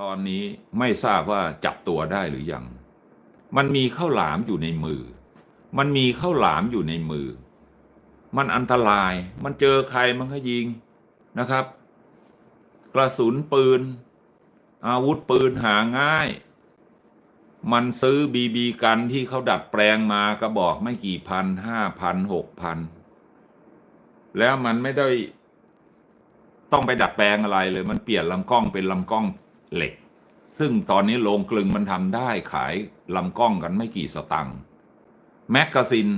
ตอนนี้ไม่ทราบว่าจับตัวได้หรือยัง มันมีข้าวหลามอยู่ในมือ มันมีข้าวหลามอยู่ในมือ มันอันตราย มันเจอใครมันก็ยิงนะครับ กระสุนปืน อาวุธปืนหาง่าย มันซื้อบีบีกันที่เขาดัดแปลงมากระบอกไม่กี่พันห้าพันหกพัน แล้วมันไม่ได้ต้องไปดัดแปลงอะไรเลย มันเปลี่ยนลำกล้องเป็นลำกล้อง เหล็ก ซึ่งตอนนี้โรงกลึงมันทำได้ขายลำกล้องกันไม่กี่สตังค์แมกกาซิน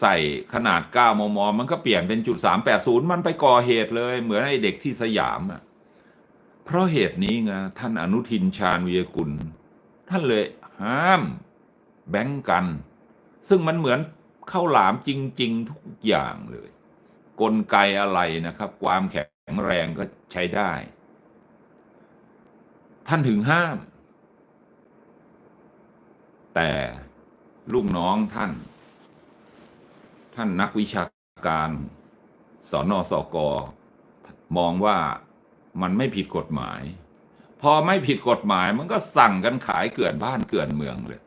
ใส่ขนาด 9 มม มันก็เปลี่ยนเป็นจุด 380 มันไปก่อเหตุเลย เหมือนไอ้เด็กที่สยามอะเพราะเหตุนี้ไงท่านอนุทินชาญวีรกุล ท่านเลยห้ามแบงก์กัน ซึ่งมันเหมือนข้าวหลามจริง ๆ ทุกอย่างเลย กลไกอะไรนะครับ ความแข็งแรงก็ใช้ได้ ท่านถึงห้าม แต่ลูกน้องท่าน ท่านนักวิชาการสอนอสกมองว่ามันไม่ผิดกฎหมาย พอไม่ผิดกฎหมาย มันก็สั่งกันขายเกลื่อนบ้านเกลื่อนเมืองเลย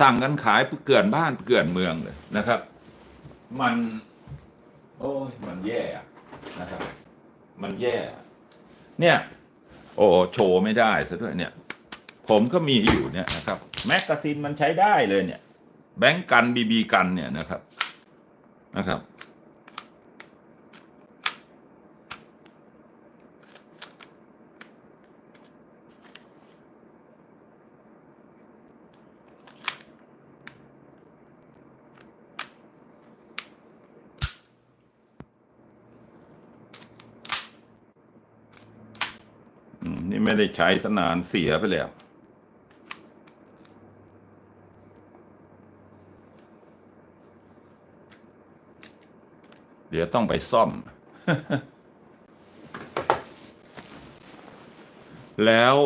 สั่งกันขายเกลื่อนบ้านเกลื่อนเมืองเลยนะครับ มัน โอ้ยมันแย่นะครับ มันแย่ เนี่ย โอ้โชว์ไม่ได้ซะด้วยเนี่ย ผมก็มีอยู่เนี่ยนะครับแมกกาซีนมันใช้ได้เลยเนี่ย แบงก์กันบีบีกันเนี่ยนะครับนะครับ อืมนี่ ไม่ได้ใช้สนานเสียไปแล้ว เดี๋ยวต้องไปซ่อม แล้ว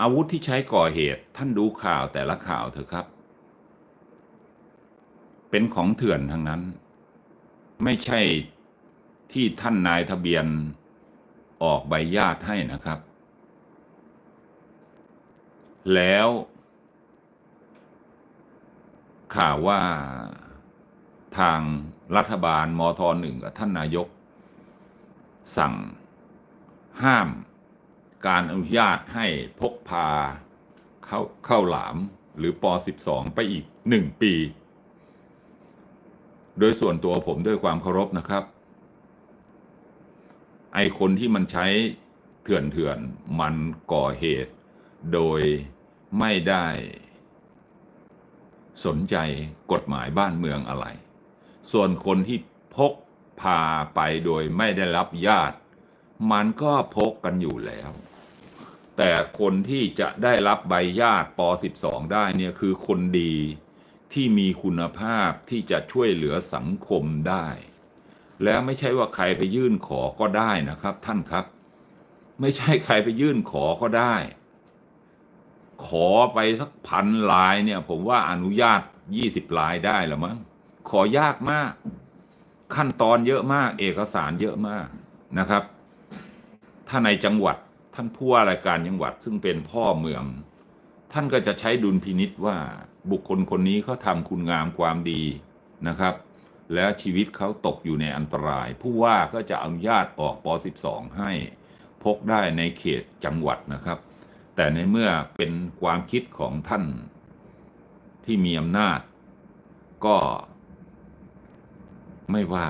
อาวุธที่ใช้ก่อเหตุ ท่านดูข่าวแต่ละข่าวเถอะครับ เป็นของเถื่อนทั้งนั้น ไม่ใช่ที่ท่านนายทะเบียนออกใบญาตให้นะครับ แล้ว ข่าวว่าทางรัฐบาลมทหนึ่งกับท่านนายก สั่งห้ามการอนุญาตให้พกพาเข้าเข้าหลามหรือป .12 ไปอีกหนึ่งปี โดยส่วนตัวผมด้วยความเคารพนะครับ ไอคนที่มันใช้เถื่อนเถื่อนมันก่อเหตุโดย ไม่ได้สนใจกฎหมายบ้านเมืองอะไร ส่วนคนที่พกพาไปโดยไม่ได้รับญาติ มันก็พกกันอยู่แล้ว แต่คนที่จะได้รับใบญาติป .12 ได้เนี่ยคือคนดีที่มีคุณภาพที่จะช่วยเหลือสังคมได้ แล้วไม่ใช่ว่าใครไปยื่นขอก็ได้นะครับ ท่านครับ ไม่ใช่ใครไปยื่นขอก็ได้ ขอไปสักพันลายเนี่ย ผมว่าอนุญาตยี่สิบลายได้แล้วมั้งขอยากมาก ขั้นตอนเยอะมาก เอกสารเยอะมากนะครับ ถ้าในจังหวัดท่านผู้ว่าราชการจังหวัดซึ่งเป็นพ่อเมือง ท่านก็จะใช้ดุลพินิษว่าบุคคลคนนี้เขาทำคุณงามความดีนะครับ แล้วชีวิตเขาตกอยู่ในอันตราย ผู้ว่าก็จะอนุญาตออกป .12 ให้พกได้ในเขตจังหวัดนะครับ แต่ในเมื่อเป็นความคิดของท่านที่มีอำนาจ ก็ไม่ว่า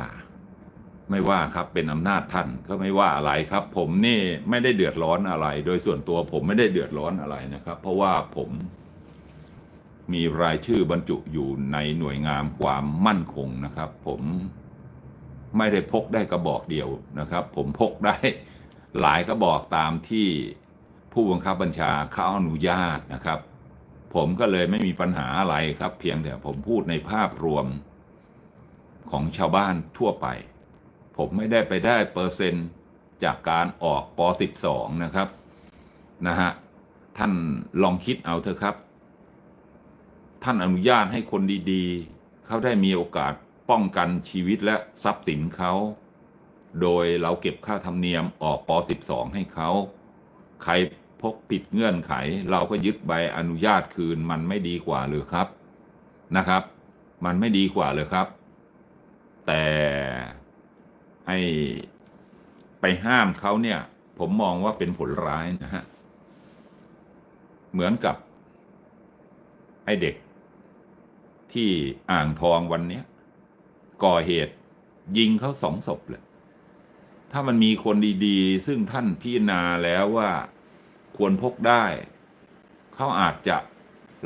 ไม่ว่าครับเป็นอำนาจท่านก็ไม่ว่าอะไรครับ ผมนี่ไม่ได้เดือดร้อนอะไร โดยส่วนตัวผมไม่ได้เดือดร้อนอะไรนะครับ เพราะว่าผมมีรายชื่อบรรจุอยู่ในหน่วยงานความมั่นคงนะครับ ผมไม่ได้พกได้กระบอกเดียวนะครับ ผมพกได้หลายกระบอกตามที่ ผู้บังคับบัญชาเขาอนุญาตนะครับ ผมก็เลยไม่มีปัญหาอะไรครับ เพียงแต่ผมพูดในภาพรวมของชาวบ้านทั่วไป ผมไม่ได้ไปได้เปอร์เซ็นต์จากการออกป .12 นะครับนะฮะท่านลองคิดเอาเถอะครับ ท่านอนุญาตให้คนดีๆ เขาได้มีโอกาสป้องกันชีวิตและทรัพย์สินเขา โดยเราเก็บค่าธรรมเนียมออกป .12 ให้เขา ใคร พกผิดเงื่อนไข เราก็ยึดใบอนุญาตคืนมันไม่ดีกว่าเลยครับนะครับ มันไม่ดีกว่าเลยครับ แต่ไอไปห้ามเขาเนี่ย ผมมองว่าเป็นผลร้ายนะฮะเหมือนกับไอเด็ก ที่อ่างทองวันเนี้ยก่อเหตุยิงเขาสองศพเลยถ้ามันมีคนดีๆ ซึ่งท่านพิจารณาแล้วว่า ควรพกได้ เขาอาจจะ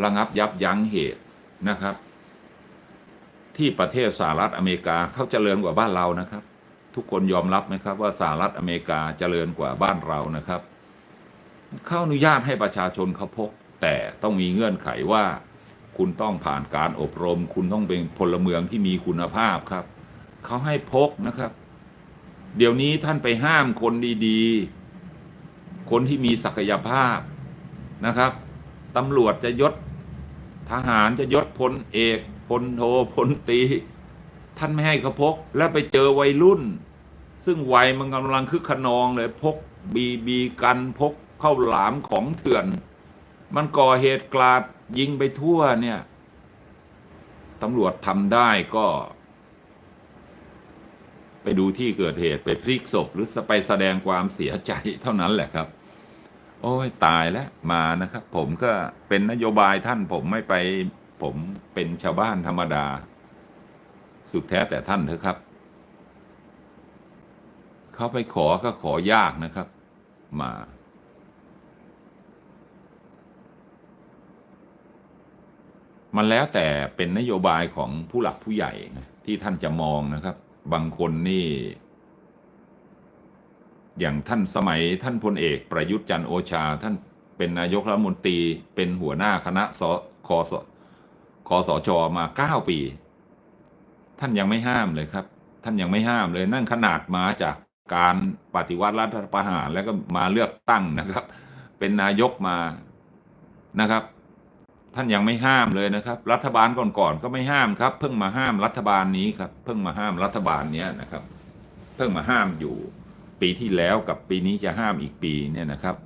ระงับยับยั้งเหตุนะครับ ที่ประเทศสหรัฐอเมริกาเขาเจริญกว่าบ้านเรานะครับ ทุกคนยอมรับไหมครับว่าสหรัฐอเมริกาเจริญกว่าบ้านเรานะครับเขาอนุญาตให้ประชาชนเขาพก แต่ต้องมีเงื่อนไขว่า คุณต้องผ่านการอบรม คุณต้องเป็นพลเมืองที่มีคุณภาพครับเขาให้พกนะครับ เดี๋ยวนี้ท่านไปห้ามคนดีๆ คนที่มีศักยภาพนะครับตำรวจจะยศทหารจะยศพลเอกพลโทพลตรีท่านไม่ให้เขาพก แล้วไปเจอวัยรุ่น ซึ่งวัยมันกำลังคึกขนองเลยพกบีบีกันพกเข้าหลามของเถื่อน มันก่อเหตุกลาดยิงไปทั่วเนี่ยตำรวจทำได้ก็ ไปดูที่เกิดเหตุไปพลิกศพหรือไปแสดงความเสียใจเท่านั้นแหละครับ โอ้ยตายแล้วมานะครับ ผมก็เป็นนโยบายท่านผมไม่ไป ผมเป็นชาวบ้านธรรมดา สุดแท้แต่ท่านเถอะครับ เขาไปขอก็ขอยากนะครับ มา มันแล้วแต่เป็นนโยบายของผู้หลักผู้ใหญ่ที่ท่านจะมองนะครับ บางคนนี่ อย่างท่านสมัยท่านพลเอกประยุทธ์จันโอชา ท่านเป็นนายกรัฐมนตรีเป็นหัวหน้าคณะสคสคสชมาเก้าปี ท่านยังไม่ห้ามเลยครับ ท่านยังไม่ห้ามเลยนั่นขนาดมาจากการปฏิวัติรัฐประหารแล้วก็มาเลือกตั้งนะครับ เป็นนายกมานะครับ ท่านยังไม่ห้ามเลยนะครับ รัฐบาลก่อนๆก็ไม่ห้ามครับ เพิ่งมาห้ามรัฐบาลนี้ครับ เพิ่งมาห้ามรัฐบาลนี้นะครับ เพิ่งมาห้ามอยู่ ปีที่แล้วกับปีนี้จะห้ามอีกปีเนี่ยนะครับ